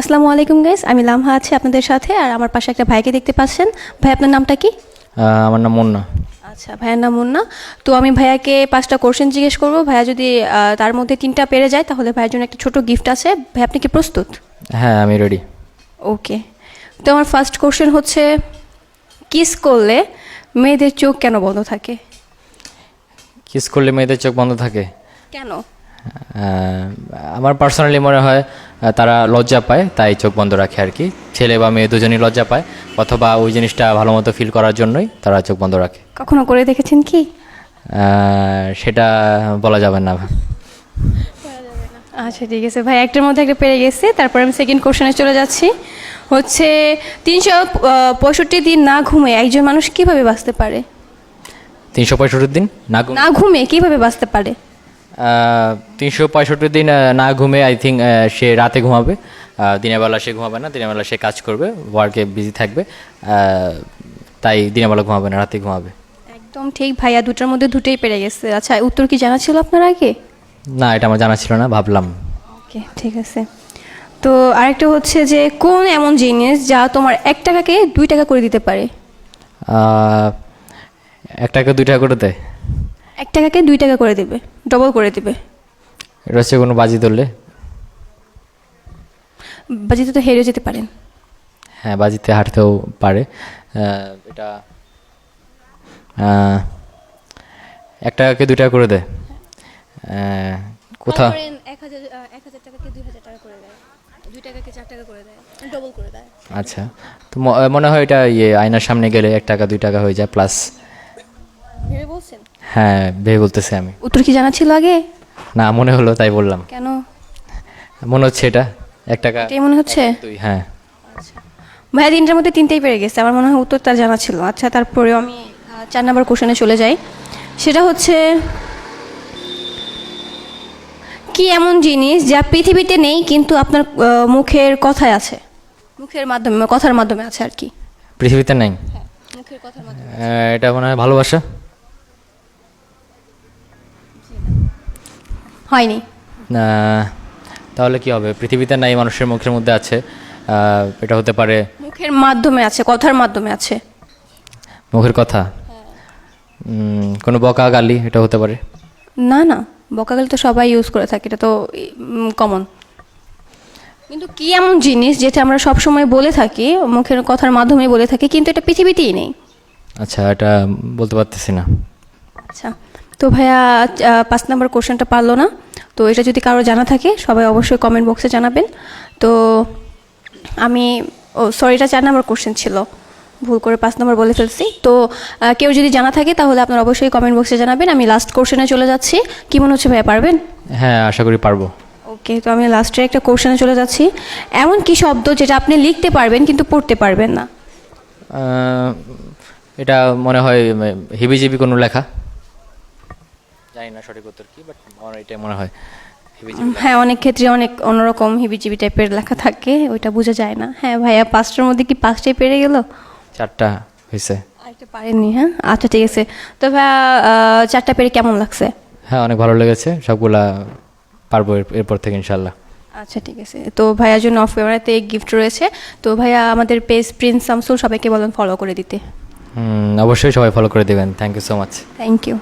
আসসালামু আলাইকুম গাইস আমি লামহা আছি আপনাদের সাথে আর আমার পাশে একটা ভাইকে দেখতে পাচ্ছেন। ভাই আপনার নামটা কি? আমার নাম মুন্না। আচ্ছা ভাইয়ের নাম মুন্না। তো আমি ভাইয়াকে পাঁচটা কোশ্চেন জিজ্ঞেস করব। ভাইয়া যদি তার মধ্যে তিনটা পেরে যায় তাহলে ভাইয়ের জন্য একটা ছোট গিফট আছে। ভাই আপনি কি প্রস্তুত? হ্যাঁ আমি রেডি ওকে তো আমার ফার্স্ট কোশ্চেন হচ্ছে কিস করলে মেয়েদের চোখ কেন বন্ধ থাকে? কিস করলে মেয়েদের চোখ বন্ধ থাকে? কেন? আমার পার্সোনালি মনে হয় তারা লজ্জা পায় তাই চোখ বন্ধ রাখে আর কি। ছেলে বা মেয়ে দুজনই লজ্জা পায় অথবা ওই জিনিসটা ভালো মতো ফিল করার জন্যই তারা চোখ বন্ধ রাখে। কখনো করে দেখেছেন কি? সেটা বলা যাবে না। আচ্ছা ঠিক আছে। ভাই একটার মধ্যে একটা পেরে গেছে তারপর আমি সেকেন্ড কোশ্চেনে চলে যাচ্ছি। হচ্ছে তিনশো পঁয়ষট্টি দিন না ঘুমে একজন মানুষ কীভাবে বাঁচতে পারে? তিনশো পঁয়ষট্টি দিন না না ঘুমে কীভাবে বাঁচতে পারে? তিনশো পঁয়ষট্টি দিন না ঘুমে আই থিঙ্ক সে রাতে ঘুমাবে। দিনের বেলা সে ঘুমাবে না দিনের বেলা সে কাজ করবে ওয়ার্কে বিজি থাকবে। তাই দিনের বেলা ঘুমাবে না রাতে ঘুমাবে। একদম ঠিক ভাইয়া দুটার মধ্যে দুটোই পেরে গেছে। আচ্ছা উত্তর কি জানা ছিল আপনার আগে? না এটা আমার জানা ছিল না ভাবলাম। ওকে ঠিক আছে। তো আরেকটা হচ্ছে যে কোন এমন জিনিস যা তোমার এক টাকাকে দুই টাকা করে দিতে পারে? এক টাকা দুই টাকা করে দেয়। এক টাকাকে দুই টাকা করে দেবে। ডবল করে দিবে। এটা হচ্ছে কোনো বাজি ধরলে? বাজিতে তো হেরে যেতে পারেন। হ্যাঁ বাজিতে হাঁটতেও পারে। এটা এক টাকাকে দুই টাকা করে দেয়। কোথা? এক হাজার এক হাজার টাকাকে দুই হাজার টাকা করে দেয়। দুই টাকাকে চার টাকা করে দেয়। ডবল করে দেয়। আচ্ছা। তো মনে হয় এটা ইয়ে আয়নার সামনে গেলে এক টাকা দুই টাকা হয়ে যায় প্লাস ভেবে বলছেন? হ্যাঁ ভেবে বলতেছি আমি। উত্তর কি জানা ছিল আগে? না মনে হলো তাই বললাম। কেন? মনে হচ্ছে এটা এক টাকা এটাই মনে হচ্ছে? দুই হ্যাঁ। ভাইয়া তিনটার মধ্যে তিনটেই পেরে গেছে। আমার মনে হয় উত্তর তার জানা ছিল। আচ্ছা তারপরে আমি চার নাম্বার কোশ্চেনে চলে যাই। সেটা হচ্ছে কি এমন জিনিস যা পৃথিবীতে নেই কিন্তু আপনার মুখের কথায় আছে? মুখের মাধ্যমে কথার মাধ্যমে আছে আর কি। পৃথিবীতে নেই? আহ, এটা মনে হয় ভালোবাসা। হয়নি। তাহলে কি হবে? পৃথিবীতে নাই মানুষের মুখের মধ্যে আছে এটা হতে পারে। মুখের মাধ্যমে আছে কথার মাধ্যমে আছে। মুখের কথা? কোনো বকা গালি এটা হতে পারে? না না বকা গালি তো সবাই ইউজ করে থাকে এটা তো কমন কিন্তু কি এমন জিনিস যেটা আমরা সব সময় বলে থাকি মুখের কথার মাধ্যমে বলে থাকি কিন্তু এটা পৃথিবীতেই নেই। আচ্ছা এটা বলতে পারতেছি না। আচ্ছা। তো ভাইয়া পাঁচ নম্বর কোশ্চেনটা পারল না। তো এটা যদি কারও জানা থাকে সবাই অবশ্যই কমেন্ট বক্সে জানাবেন। তো আমি ও সরি এটা চার নম্বর কোশ্চেন ছিল। ভুল করে পাঁচ নম্বর বলে ফেলছি। তো কেউ যদি জানা থাকে তাহলে আপনার অবশ্যই কমেন্ট বক্সে জানাবেন। আমি লাস্ট কোশ্চেনে চলে যাচ্ছি। কি মনে হচ্ছে ভাইয়া পারবেন? হ্যাঁ আশা করি পারব। ওকে তো আমি লাস্টে একটা কোশ্চেনে চলে যাচ্ছি। এমন কি শব্দ যেটা আপনি লিখতে পারবেন কিন্তু পড়তে পারবেন না? এটা মনে হয় হিবিজিবি কোনো লেখা। জানি না সঠিক উত্তর কি বাট আমার এটাই মনে হয় হ্যাঁ অনেক ক্ষেত্রে অনেক অন্যরকম হিবিজিবি টাইপের লেখা থাকে ওইটা বোঝা যায় না। হ্যাঁ ভাইয়া পাঁচটার মধ্যে কি পাঁচটাই পেরে গেল? চারটা হয়েছে আরেকটা পারেননি হ্যাঁ? আচ্ছা ঠিক আছে। তো ভাইয়া চারটা পেরে কেমন লাগছে? হ্যাঁ অনেক ভালো লেগেছে সবগুলা পারব এর- এরপর থেকে ইনশাল্লাহ আচ্ছা ঠিক আছে। তো ভাইয়ার জন্য অফ ক্যামেরাতে গিফট রয়েছে। তো ভাইয়া আমাদের পেজ প্রিন্স শামসুল সবাইকে বলেন ফলো করে দিতে। হুম, অবশ্যই সবাই ফলো করে দেবেন। Thank you so much thank you